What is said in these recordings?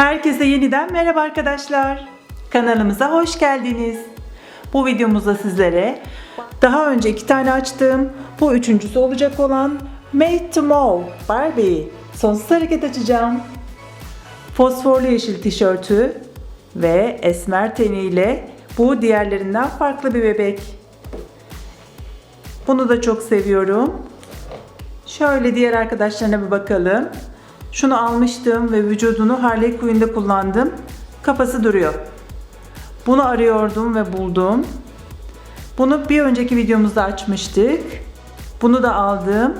Herkese yeniden merhaba arkadaşlar. Kanalımıza hoş geldiniz. Bu videomuzda sizlere daha önce iki tane açtığım, bu üçüncüsü olacak olan Made to Move Barbie sonsuz hareket açacağım. Fosforlu yeşil tişörtü ve esmer teniyle bu diğerlerinden farklı bir bebek. Bunu da çok seviyorum. Şöyle diğer arkadaşlarına bir bakalım. Şunu almıştım ve vücudunu Harley Quinn'de kullandım. Kafası duruyor. Bunu arıyordum ve buldum. Bunu bir önceki videomuzda açmıştık. Bunu da aldım.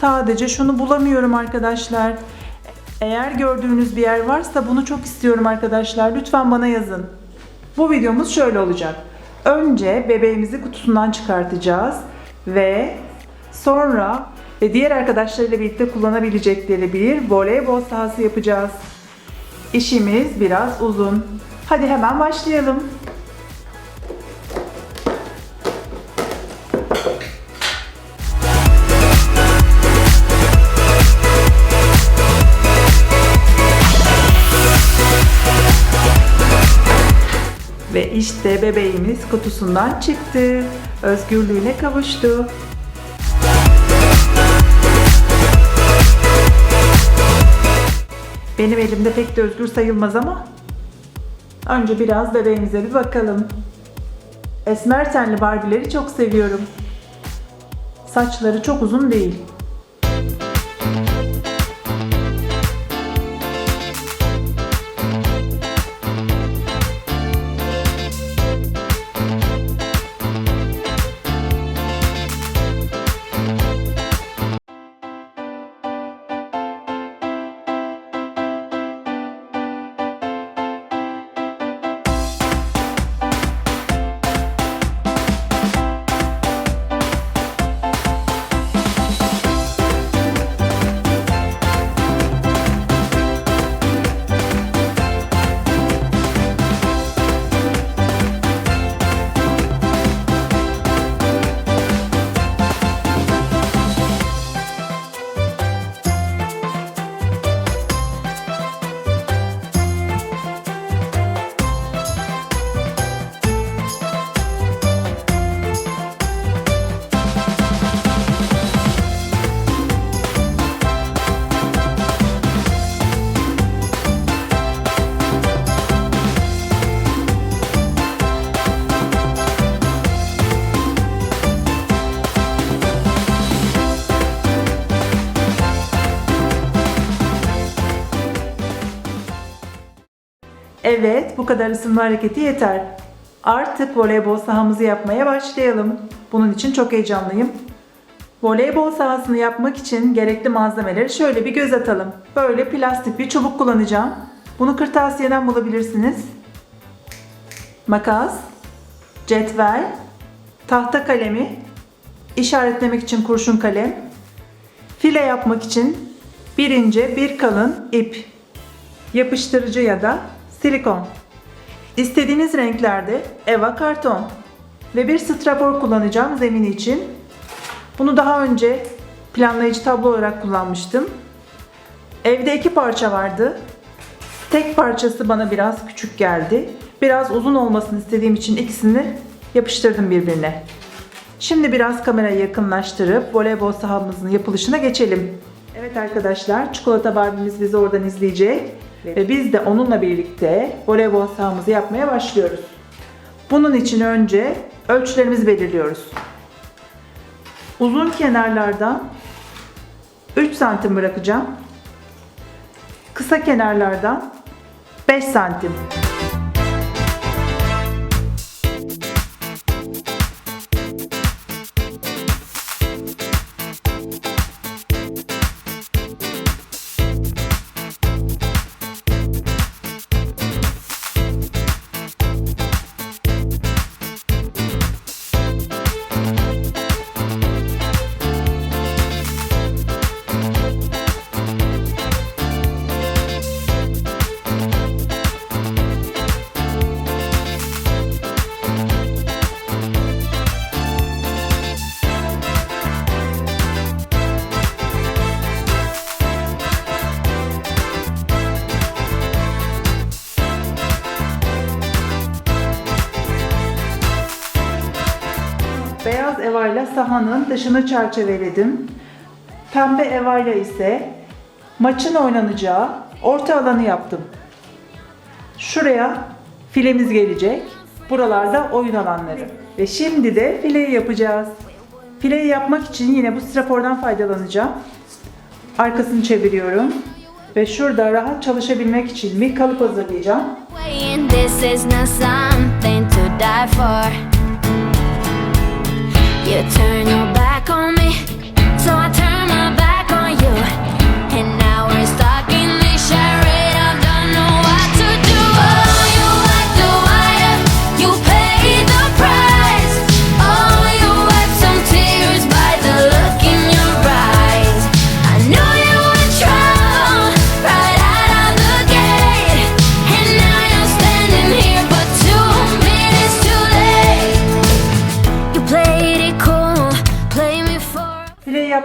Sadece şunu bulamıyorum arkadaşlar. Eğer gördüğünüz bir yer varsa bunu çok istiyorum arkadaşlar. Lütfen bana yazın. Bu videomuz şöyle olacak. Önce bebeğimizi kutusundan çıkartacağız ve sonra ve diğer arkadaşlarıyla birlikte kullanabilecekleri bir voleybol sahası yapacağız. İşimiz biraz uzun. Hadi hemen başlayalım. Ve işte bebeğimiz kutusundan çıktı. Özgürlüğüne kavuştu. Benim elimde pek de özgür sayılmaz ama önce biraz bebeğimize bir bakalım. Esmer tenli Barbie'leri çok seviyorum. Saçları çok uzun değil. Evet, bu kadar ısınma hareketi yeter. Artık voleybol sahamızı yapmaya başlayalım. Bunun için çok heyecanlıyım. Voleybol sahasını yapmak için gerekli malzemeleri şöyle bir göz atalım. Böyle plastik bir çubuk kullanacağım. Bunu kırtasiyeden bulabilirsiniz. Makas, cetvel, tahta kalemi, işaretlemek için kurşun kalem, file yapmak için bir ince bir kalın ip, yapıştırıcı ya da silikon. İstediğiniz renklerde eva karton ve bir strafor kullanacağım zemin için. Bunu daha önce planlayıcı tablo olarak kullanmıştım. Evde iki parça vardı. Tek parçası bana biraz küçük geldi. Biraz uzun olmasını istediğim için ikisini yapıştırdım birbirine. Şimdi biraz kamerayı yakınlaştırıp voleybol sahamızın yapılışına geçelim. Evet arkadaşlar, çikolata Barbie'miz bizi oradan izleyecek ve biz de onunla birlikte voleybol sahamızı yapmaya başlıyoruz. Bunun için önce ölçülerimizi belirliyoruz. Uzun kenarlardan 3 santim bırakacağım. Kısa kenarlardan 5 santim. sahanın dışını çerçeveledim. Pembe evayla ise maçın oynanacağı orta alanı yaptım. Şuraya filemiz gelecek. Buralarda oyun alanları. Ve şimdi de fileyi yapacağız. Fileyi yapmak için yine bu strapordan faydalanacağım. Arkasını çeviriyorum. Ve şurada rahat çalışabilmek için bir kalıp hazırlayacağım. You turn your back.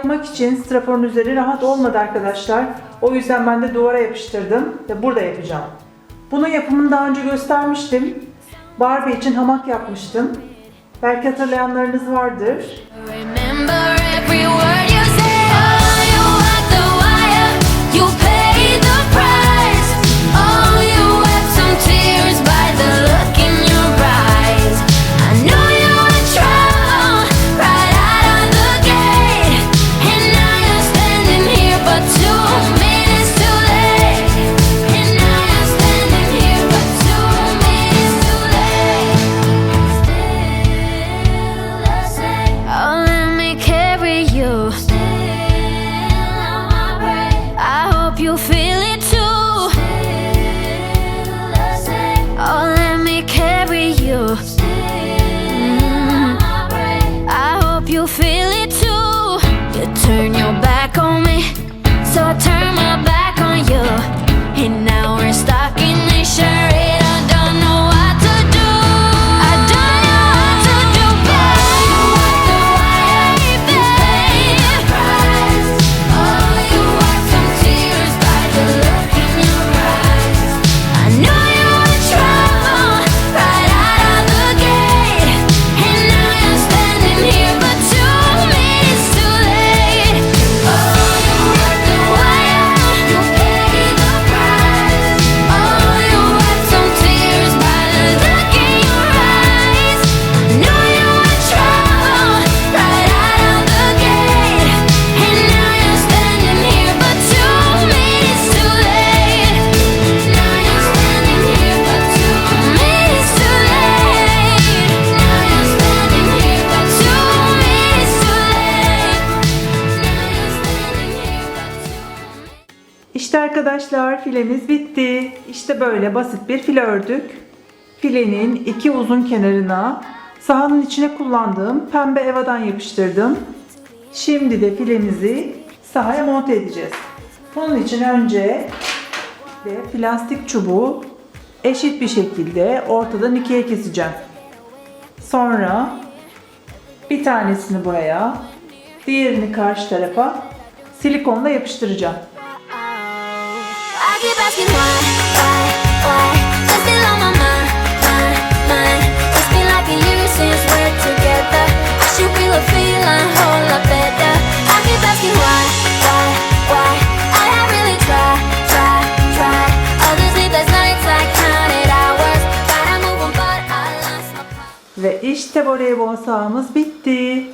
yapmak için straforun üzeri rahat olmadı arkadaşlar. O yüzden ben de duvara yapıştırdım ve burada yapacağım. Bunun yapımını daha önce göstermiştim. Barbie için hamak yapmıştım. Belki hatırlayanlarınız vardır. Remember feel it too. You turn your arkadaşlar filemiz bitti. İşte böyle basit bir file ördük. Filenin iki uzun kenarına sahanın içine kullandığım pembe evadan yapıştırdım. Şimdi de filemizi sahaya monte edeceğiz. Bunun için önce ve plastik çubuğu eşit bir şekilde ortadan ikiye keseceğim. Sonra bir tanesini buraya, diğerini karşı tarafa silikonla yapıştıracağım. Ve işte voleybol sahamız bitti.